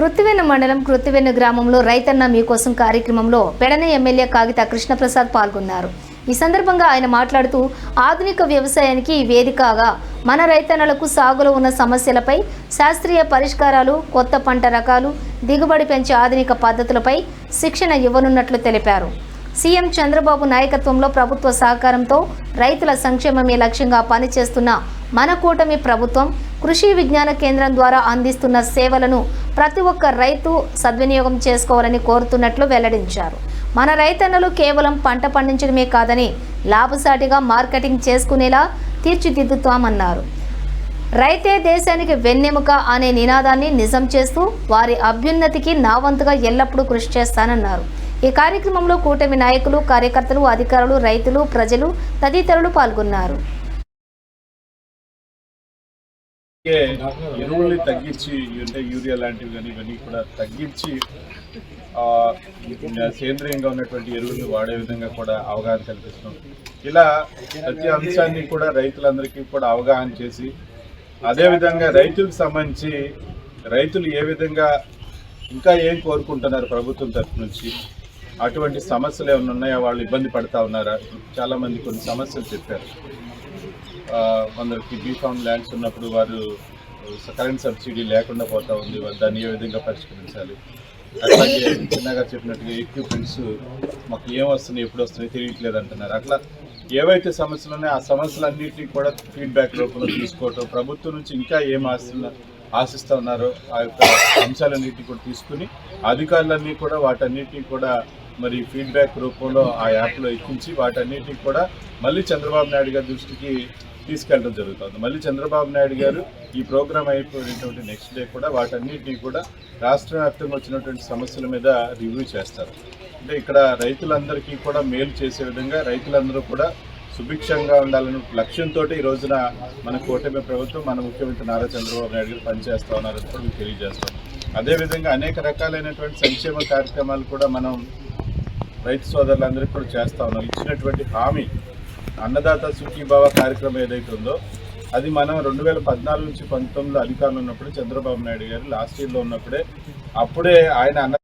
కృత్తివెన్న మండలం కృత్తివెన్న గ్రామంలో రైతన్న మీకోసం కార్యక్రమంలో పెడన ఎమ్మెల్యే కాగిత కృష్ణప్రసాద్ పాల్గొన్నారు. ఈ సందర్భంగా ఆయన మాట్లాడుతూ ఆధునిక వ్యవసాయానికి ఈ వేదికగా మన రైతన్నలకు సాగులో ఉన్న సమస్యలపై శాస్త్రీయ పరిష్కారాలు కొత్త పంట రకాలు దిగుబడి పెంచే ఆధునిక పద్ధతులపై శిక్షణ ఇవ్వనున్నట్లు తెలిపారు. సీఎం చంద్రబాబు నాయకత్వంలో ప్రభుత్వ సహకారంతో రైతుల సంక్షేమమే లక్ష్యంగా పనిచేస్తున్న మన కూటమి ప్రభుత్వం కృషి విజ్ఞాన కేంద్రం ద్వారా అందిస్తున్న సేవలను ప్రతి ఒక్క రైతు సద్వినియోగం చేసుకోవాలని కోరుతున్నట్లు వెల్లడించారు. మన రైతన్నలు కేవలం పంట పండించడమే కాదని లాభసాటిగా మార్కెటింగ్ చేసుకునేలా తీర్చిదిద్దుతామన్నారు. రైతే దేశానికి వెన్నెముక అనే నినాదాన్ని నిజం చేస్తూ వారి అభ్యున్నతికి నా వంతుగా ఎల్లప్పుడూ కృషి చేస్తానన్నారు. ఈ కార్యక్రమంలో కూటమి నాయకులు కార్యకర్తలు అధికారులు రైతులు ప్రజలు తదితరులు పాల్గొన్నారు. ఎరువుల్ని తగ్గించి అంటే యూరియా లాంటివి కానీ ఇవన్నీ కూడా తగ్గించి సేంద్రియంగా ఉన్నటువంటి ఎరువుల్ని వాడే విధంగా కూడా అవగాహన కల్పిస్తున్నాం. ఇలా ప్రతి అంశాన్ని కూడా రైతులందరికీ కూడా అవగాహన చేసి అదేవిధంగా రైతులకు సంబంధించి రైతులు ఏ విధంగా ఇంకా ఏం కోరుకుంటున్నారు ప్రభుత్వం తరఫు నుంచి అటువంటి సమస్యలు ఏమైనా ఉన్నాయా? వాళ్ళు ఇబ్బంది పడతా ఉన్నారా? చాలా మంది కొన్ని సమస్యలు చెప్పారు. కొందరికి బీఫామ్ ల్యాండ్స్ ఉన్నప్పుడు వారు కరెంట్ సబ్సిడీ లేకుండా పోతా ఉంది. దాన్ని ఏ విధంగా పరిష్కరించాలి? అట్లాగే చిన్నగా చెప్పినట్టుగా ఎక్విప్మెంట్స్ మాకు ఏం వస్తున్నాయి ఎప్పుడు వస్తున్నాయి తెలియట్లేదు అంటున్నారు. అట్లా ఏవైతే సమస్యలు ఉన్నాయో ఆ సమస్యలన్నింటినీ కూడా ఫీడ్బ్యాక్ రూపంలో తీసుకోవటం ప్రభుత్వం నుంచి ఇంకా ఏం ఆస్తున్నా ఆశిస్తూ ఉన్నారో ఆ యొక్క అంశాలన్నింటినీ కూడా తీసుకుని అధికారులన్నీ కూడా వాటన్నిటిని కూడా మరి ఫీడ్బ్యాక్ రూపంలో ఆ యాప్లో ఎక్కించి వాటన్నిటిని కూడా మళ్ళీ చంద్రబాబు నాయుడు గారి దృష్టికి తీసుకెళ్ళడం జరుగుతుంది. మళ్ళీ చంద్రబాబు నాయుడు గారు ఈ ప్రోగ్రామ్ అయిపోయినటువంటి నెక్స్ట్ డే కూడా వాటన్నిటినీ కూడా రాష్ట్ర వ్యాప్తంగా వచ్చినటువంటి సమస్యల మీద రివ్యూ చేస్తారు. అంటే ఇక్కడ రైతులందరికీ కూడా మేలు చేసే విధంగా రైతులందరూ కూడా సుభిక్షంగా ఉండాలనే లక్ష్యంతో ఈ రోజున మన కూటమి ప్రభుత్వం మన ముఖ్యమంత్రి నారా చంద్రబాబు నాయుడు గారు పనిచేస్తా ఉన్నారని కూడా మీకు తెలియజేస్తాం. అదేవిధంగా అనేక రకాలైనటువంటి సంక్షేమ కార్యక్రమాలు కూడా మనం రైతు సోదరులందరికీ కూడా చేస్తా ఉన్నాం. ఇచ్చినటువంటి హామీ అన్నదాత సుఖీభావ కార్యక్రమం ఏదైతే ఉందో అది మనం రెండు వేల పద్నాలుగు నుంచి పంతొమ్మిదిలో అధికారంలో ఉన్నప్పుడు చంద్రబాబు నాయుడు గారు లాస్ట్ ఇయర్లో ఉన్నప్పుడే అప్పుడే ఆయన అన్న